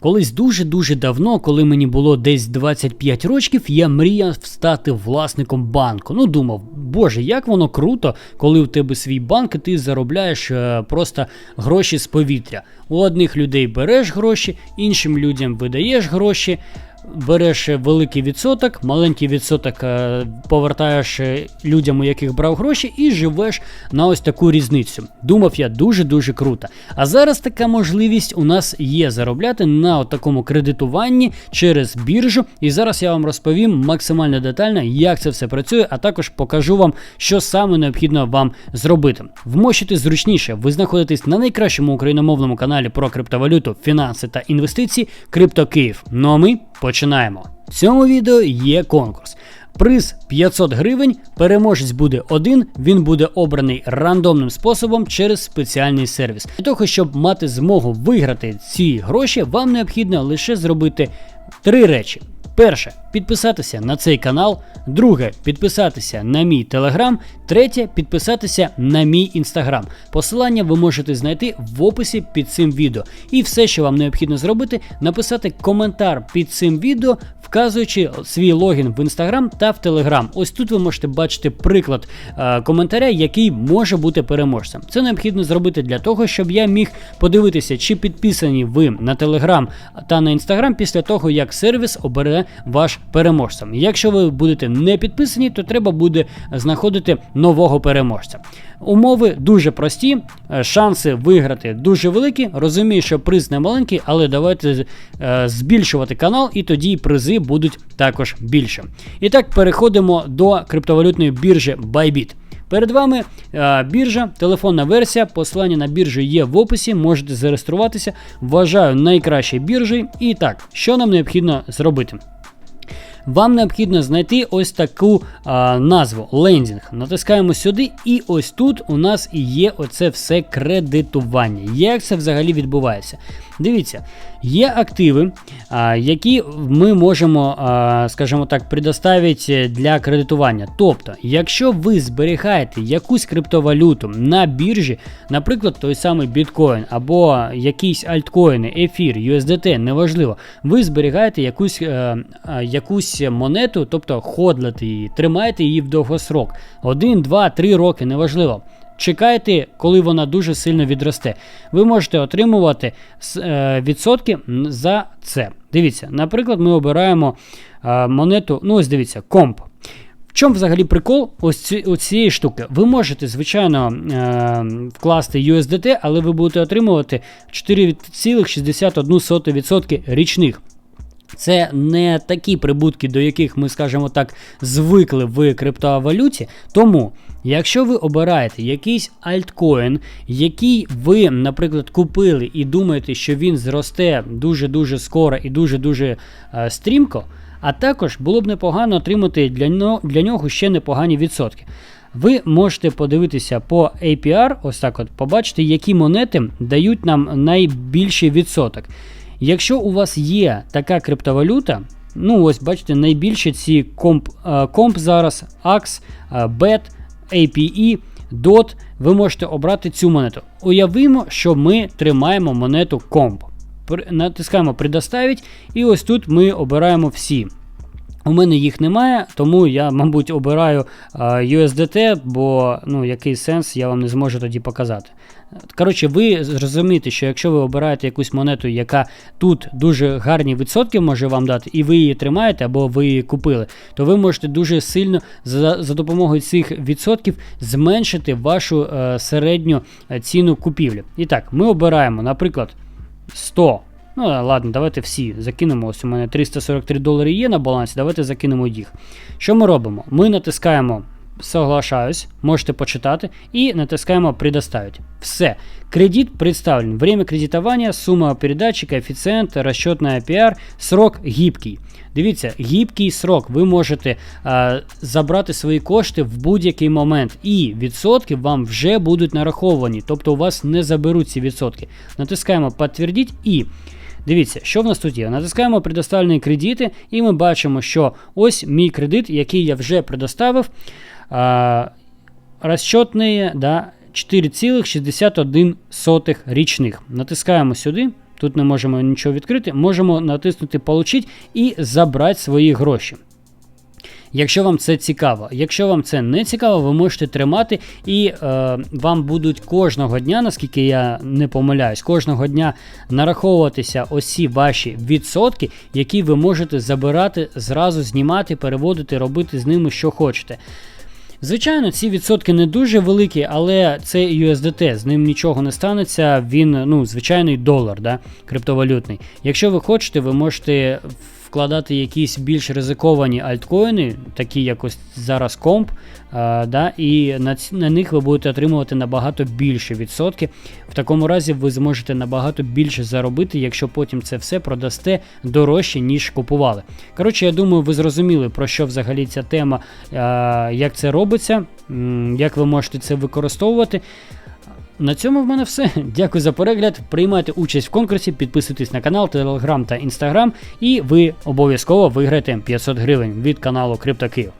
Колись дуже-дуже давно, коли мені було десь 25 років, я мріяв стати власником банку. Ну, думав, боже, як воно круто, коли у тебе свій банк, і ти заробляєш е, просто гроші з повітря. У одних людей береш гроші, іншим людям видаєш гроші. Береш великий відсоток, маленький відсоток е, повертаєш людям, у яких брав гроші, і живеш на ось таку різницю. Думав я дуже-дуже круто. А зараз така можливість у нас є заробляти на такому кредитуванні через біржу. І зараз я вам розповім максимально детально, як це все працює, а також покажу вам, що саме необхідно вам зробити. Вмощити зручніше, ви знаходитесь на найкращому україномовному каналі про криптовалюту, фінанси та інвестиції Крипто Київ. Ну а ми починаємо. В цьому відео є конкурс. Приз 500 гривень, переможець буде один, він буде обраний рандомним способом через спеціальний сервіс. Для того, щоб мати змогу виграти ці гроші, вам необхідно лише зробити три речі. Перше підписатися на цей канал. Друге підписатися на мій телеграм. Третє підписатися на мій інстаграм. Посилання ви можете знайти в описі під цим відео. І все, що вам необхідно зробити, написати коментар під цим відео, вказуючи свій логін в інстаграм та в телеграм. Ось тут ви можете бачити приклад е, коментаря, який може бути переможцем. Це необхідно зробити для того, щоб я міг подивитися, чи підписані ви на телеграм та на інстаграм після того, як сервіс обере ваш переможцем. Якщо ви будете не підписані, то треба буде знаходити нового переможця. Умови дуже прості, е, шанси виграти дуже великі. Розумію, що приз не маленький, але давайте е, збільшувати канал, і тоді призи будуть також більше. І так переходимо до криптовалютної біржі Bybit. Перед вами е, біржа, телефонна версія, посилання на біржу є в описі, можете зареєструватися. Вважаю найкращою біржею. І так, що нам необхідно зробити? Вам необхідно знайти ось таку а, назву лендінг. Натискаємо сюди, і ось тут у нас і є оце все кредитування. Як це взагалі відбувається? Дивіться, є активи, які ми можемо, скажімо так, предоставити для кредитування. Тобто, якщо ви зберігаєте якусь криптовалюту на біржі, наприклад, той самий біткоін або якісь альткоїни, ефір, USDT, неважливо, ви зберігаєте якусь, е, якусь монету, тобто ходлите її, тримаєте її в довгосрок. Один, два, три роки, неважливо. Чекайте, коли вона дуже сильно відросте. Ви можете отримувати е, відсотки за це. Дивіться, наприклад, ми обираємо е, монету, ну ось дивіться, комп. В чому взагалі прикол ось ці, ось цієї штуки? Ви можете, звичайно, е, вкласти USDT, але ви будете отримувати 4,61% річних. Це не такі прибутки, до яких ми, скажімо так, звикли в криптовалюті. Тому, якщо ви обираєте якийсь альткоін, який ви, наприклад, купили і думаєте, що він зросте дуже-дуже скоро і дуже-дуже е, стрімко, а також було б непогано отримати для, для нього ще непогані відсотки. Ви можете подивитися по APR, ось так от побачити, які монети дають нам найбільший відсоток. Якщо у вас є така криптовалюта, ну ось бачите, найбільше ці комп е, комп зараз, AX, BET, APE, DOT, ви можете обрати цю монету. Уявимо, що ми тримаємо монету Comp. Натискаємо «Предоставить», і ось тут ми обираємо всі. У мене їх немає, тому я, мабуть, обираю USDT, бо ну, який сенс я вам не зможу тоді показати. Коротше, ви зрозумієте, що якщо ви обираєте якусь монету, яка тут дуже гарні відсотки може вам дати, і ви її тримаєте або ви її купили, то ви можете дуже сильно за за допомогою цих відсотків зменшити вашу е, середню е, ціну купівлі. І так, ми обираємо, наприклад, 100. Ну, ладно, давайте всі закинемо. Ось у мене 343 долари є на балансі, давайте закинемо їх. Що ми робимо? Ми натискаємо соглашаюсь, можете почитати, і натискаємо «Предоставить». Все. Кредит представлен. Время кредитування, сума передачі, коефіцієнт, розчетна APR, срок гибкий. Дивіться, гібкий срок. Ви можете а, забрати свої кошти в будь-який момент, і відсотки вам вже будуть нараховані, тобто у вас не заберуть ці відсотки. Натискаємо «Подтвердіть» і. Дивіться, що в нас тут є. Натискаємо предоставлені кредити, і ми бачимо, що ось мій кредит, який я вже предоставив. А, Розчетные, да, 4,61 річних. Натискаємо сюди. Тут не можемо нічого відкрити. Можемо натиснути Получить і забрати свої гроші. Якщо вам це цікаво, якщо вам це не цікаво, ви можете тримати і е, вам будуть кожного дня, наскільки я не помиляюсь, кожного дня нараховуватися усі ваші відсотки, які ви можете забирати, зразу знімати, переводити, робити з ними що хочете. Звичайно, ці відсотки не дуже великі, але це USDT, з ним нічого не станеться. Він ну, звичайний долар, да, криптовалютний. Якщо ви хочете, ви можете вкладати якісь більш ризиковані альткоїни, такі як ось зараз комп, а, да, і на, на них ви будете отримувати набагато більше відсотки. В такому разі ви зможете набагато більше заробити, якщо потім це все продасте дорожче, ніж купували. Коротше, я думаю, ви зрозуміли, про що взагалі ця тема, а, як це робиться, як ви можете це використовувати. На цьому в мене все. Дякую за перегляд. Приймайте участь в конкурсі, підписуйтесь на канал, телеграм та інстаграм, і ви обов'язково виграєте 500 гривень від каналу CryptoKiv.